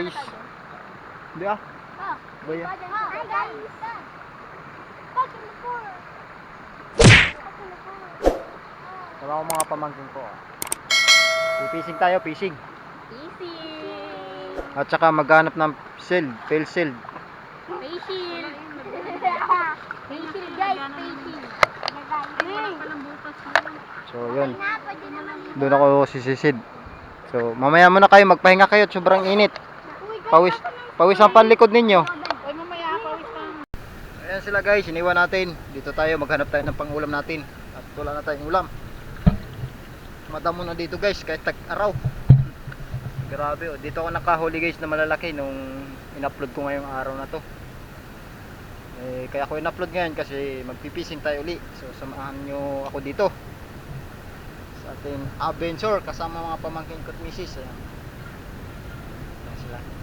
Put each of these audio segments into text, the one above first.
guys. Di ah. Ah, Ba yan? Hi guys. Wala akong mga pamangkin ko. ah. Fishing tayo, fishing. Easy. At saka maghanap ng shield, fail shield. Facial. Facial guys, facial. So yun, doon ako sisisid. So mamaya muna kayo, magpahinga kayo, sobrang init. Pawis, pawis ang panlikod ninyo. Ay, mamaya pawis ka. Ayan sila guys, iniwan natin. Dito tayo, maghanap tayo ng pangulam natin. At wala na tayong ulam. Madamo na dito guys, kahit tag-araw. Grabe oh, dito ako nakahuli guys na malalaki nung in-upload ko ngayong araw na to. Eh, kaya ako in-upload ngayon kasi magpipising tayo uli. So samahan nyo ako dito. Sa ating adventure kasama mga pamangkin ko at misis. Ayan. Ayan sila.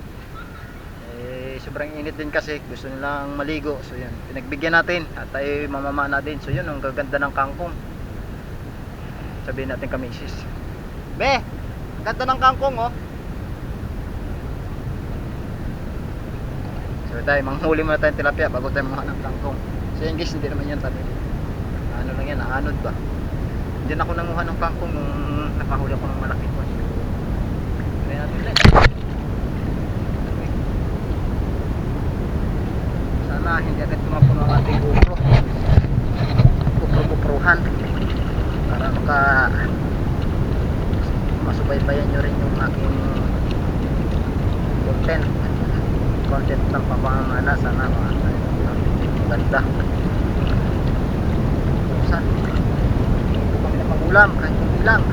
Eh, sobrang init din kasi gusto nilang maligo. So yun, pinagbigyan natin at tayo mamamana din. So yun, ang gaganda ng kangkong. Sabihin natin kami sis. Be, ganda ng kangkong oh. So tayo, manghuli muna tayong tilapia bago tayo mamahan ng kangkong. So yun guys, hindi naman yan tabi. Ano lang yan, aanod ba? Diyan ako nanguha ng kangkong nung nakahuli ako ng malaki ko. Kaya natin ulit. Sana hindi agad tumapuno ang ating GoPro. GoPro-GoProhan. Para maka masubaybayan nyo rin yung aking content. Content ng pamamana. Sana mga ganda. Saan? Ito kami na pangulam kahit hindi lang.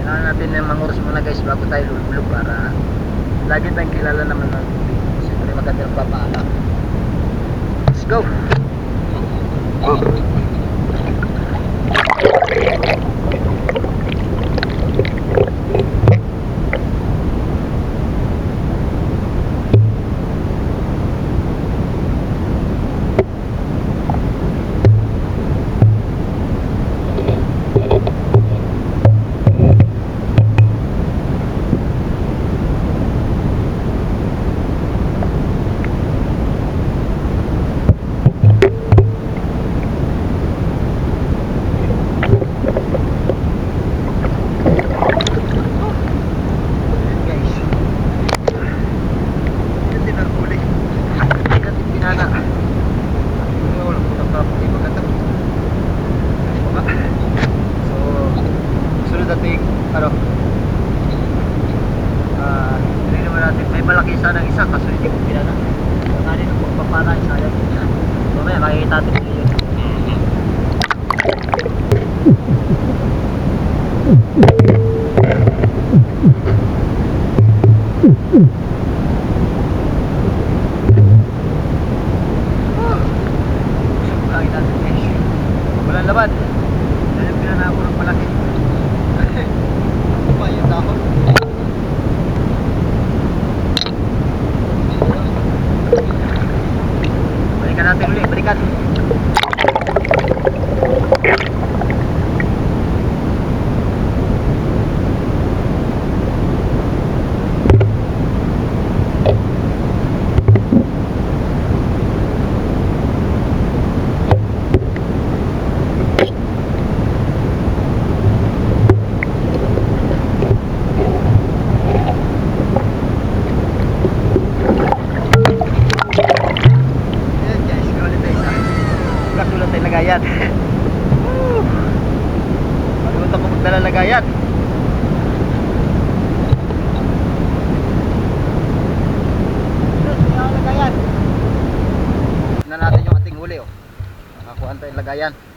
Kailangan natin ng manguros muna guys bago tayo lululog para lagi tayong kilala naman ng siyempre maganda ng papaala let's go! Guys yun din ang huli agad yung pinana Ano, wala ko nang kapag maganda baka so sunod natin ano ah hindi naman natin malaki sana isa kaso hindi ko pinana so nanin ang pagpapana sayang so may makikita natin yun. Walang laban. Dahil pinanako ng malaki. Pa yung dahon. Balikan natin ulit. Balikan. Ayan guys, kaulit tayo sa kasulat tayo lagayan. Woo! Kalimutan ko magdala lagayan. Yes, may ang lagayan. Tignan natin yung ating huli oh. Nakakuhaan tayong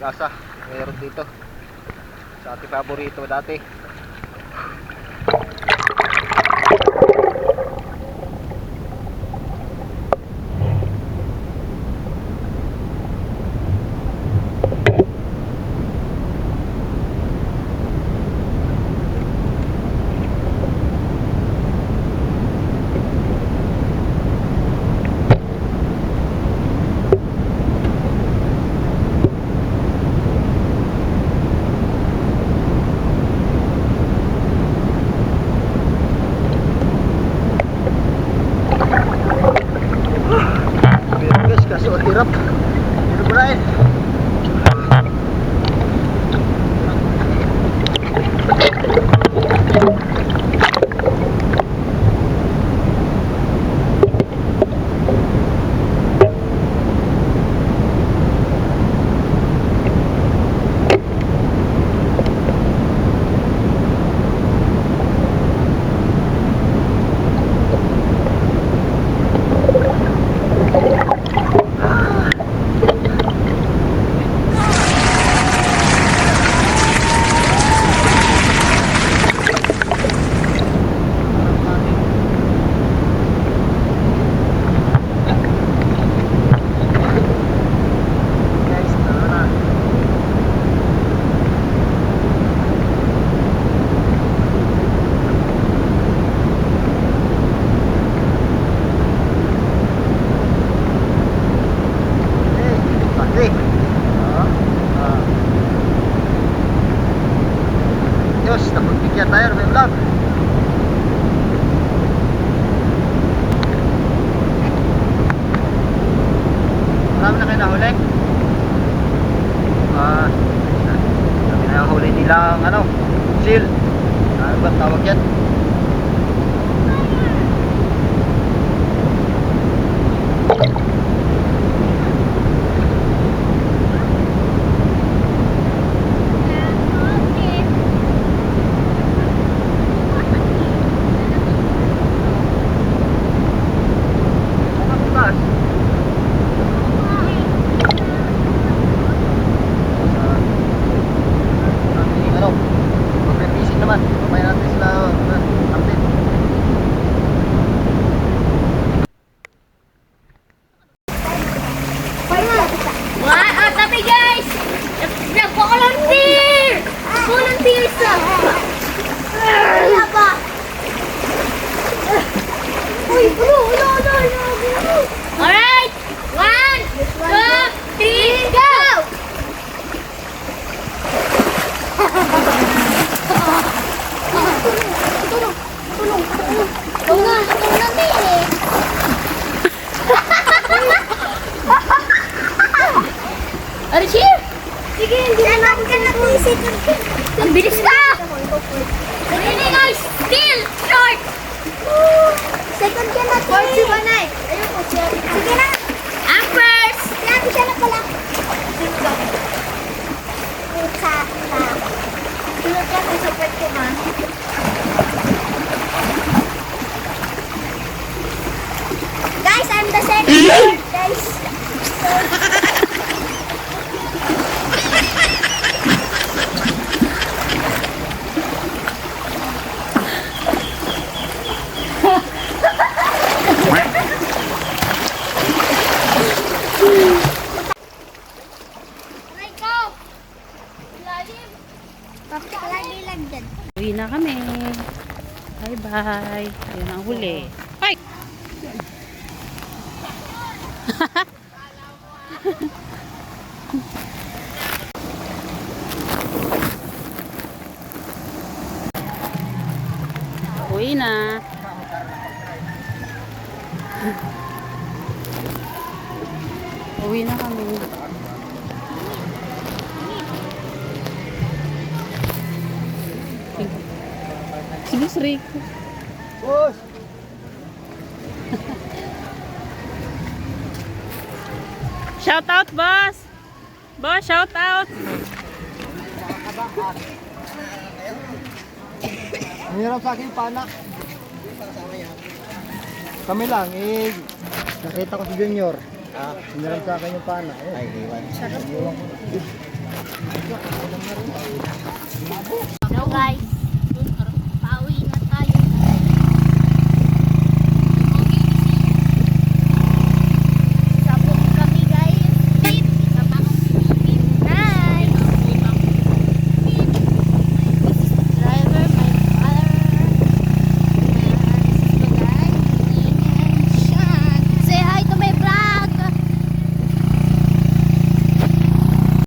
pag-asa, meron dito. Sa ating paborito dati. Meron guys, kaso ang hirap. Hirap mo rin. Guys, tara na. Eh, pati. Ah, ah. Diyos, napagbigyan tayo Bye-bye. Ayun ang huli. Ay! Uwi na. Uwi na kami. Si Boss Rick. Shout out, boss! Boss, shout out! Nangyarap sa akin pana. Kami lang, eh, nakita ko si Junior. Ah, sinarap sa akin yung pana. Eh, ay, iwan. Hello guys.